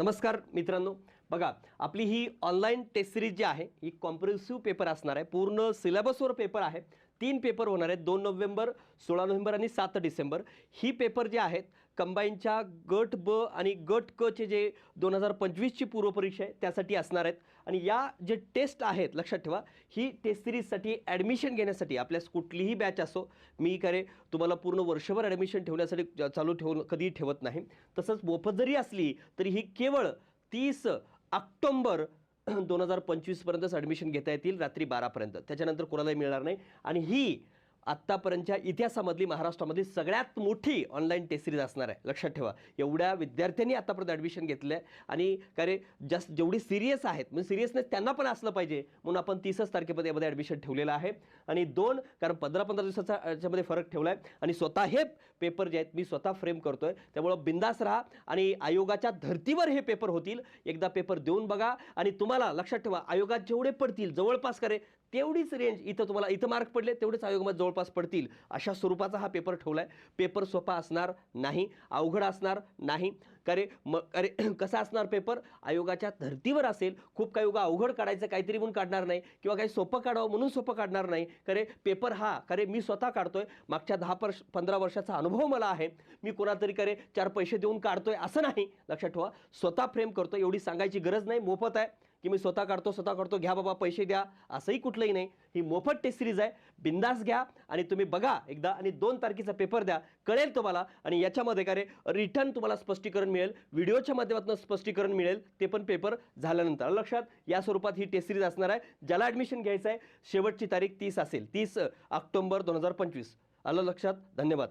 नमस्कार मित्रांनो. बघा आपली ही ऑनलाईन टेस्ट सिरीज जी आहे ही कॉम्प्रिहेन्सिव्ह पेपर असणार आहे पूर्ण सिलेबसवर पेपर आहे. तीन पेपर होणार आहेत. दोन नोव्हेंबर सोळा नोव्हेंबर आणि सात डिसेंबर. ही पेपर जे आहेत कंबाईनच्या गट ब आणि गट क चे जे दोन हजार पंचवीसची पूर्वपरीक्षा आहे त्यासाठी असणार आहेत. आणि या जे टेस्ट आहेत लक्षात ठेवा ही टेस्ट सिरीजसाठी ॲडमिशन घेण्यासाठी आपल्यास कुठलीही बॅच असो मी करे तुम्हाला पूर्ण वर्षभर ॲडमिशन ठेवण्यासाठी चालू ठेवून कधीही ठेवत नाही. तसंच मोफत जरी असली तरी ही केवळ तीस ऑक्टोंबर दोन हजार पंचवीसपर्यंतच ॲडमिशन घेता येतील रात्री बारापर्यंत. त्याच्यानंतर कोणालाही मिळणार नाही. आणि ही आत्तापर्यंतच्या इतिहासामधली महाराष्ट्रामधली सगळ्यात मोठी ऑनलाईन टेस्ट सिरीज असणार आहे. लक्षात ठेवा. एवढ्या विद्यार्थ्यांनी आतापर्यंत ॲडमिशन घेतलं आहे आणि का जास्त जेवढी सिरियस आहेत म्हणजे सिरियसनेस त्यांना पण असलं पाहिजे म्हणून आपण तीसच तारखेमध्ये यामध्ये ॲडमिशन ठेवलेलं आहे. आणि दोन कारण पंधरा पंधरा दिवसाचा याच्यामध्ये फरक ठेवला आहे आणि स्वतः हे पेपर जे आहेत मी स्वतः फ्रेम करतो आहे त्यामुळं बिंदास राहा आणि आयोगाच्या धर्तीवर हे पेपर होतील. एकदा पेपर देऊन बघा. आणि तुम्हाला लक्षात ठेवा आयोगात जेवढे पडतील जवळपास करे तेवढीच रेंज इथं तुम्हाला इथं मार्क पडले तेवढेच आयोगामध्ये जवळपास पडतील. अशा स्वरूपाचा हा पेपर ठेवला आहे पेपर सोपा असणार नाही अवघड असणार नाही. अरे मग अरे कसा असणार पेपर आयोगाच्या धर्तीवर असेल खूप काही उगा अवघड काढायचं काहीतरी म्हणून काढणार नाही किंवा काही सोपं काढावं म्हणून सोपं काढणार नाही. खरे पेपर हा खरे मी स्वतः काढतोय. मागच्या दहा वर्ष पंधरा वर्षाचा अनुभव मला आहे. मी कोणातरी करे चार पैसे देऊन काढतोय असं नाही. लक्षात ठेवा. स्वतः फ्रेम करतो एवढी सांगायची गरज नाही. मोफत आहे. की मी स्वतः काढतो स्वतः काढतो घ्या बाबा पैसे द्या. असंही कुठलंही नाही. ही मोफत टेस्ट सिरीज आहे. बिंदास घ्या आणि तुम्ही बघा एकदा आणि दोन तारखेचा पेपर द्या. कळेल तुम्हाला आणि याच्यामध्ये काय रे रिटर्न तुम्हाला स्पष्टीकरण मिळेल. व्हिडिओच्या माध्यमातून स्पष्टीकरण मिळेल. ते पण पेपर झाल्यानंतर. लक्षात या स्वरूपात ही टेस्ट सिरीज असणार आहे. ज्याला ॲडमिशन घ्यायचं आहे शेवटची तारीख तीस असेल. तीस ऑक्टोंबर दोन हजार पंचवीस. आलं लक्षात? धन्यवाद.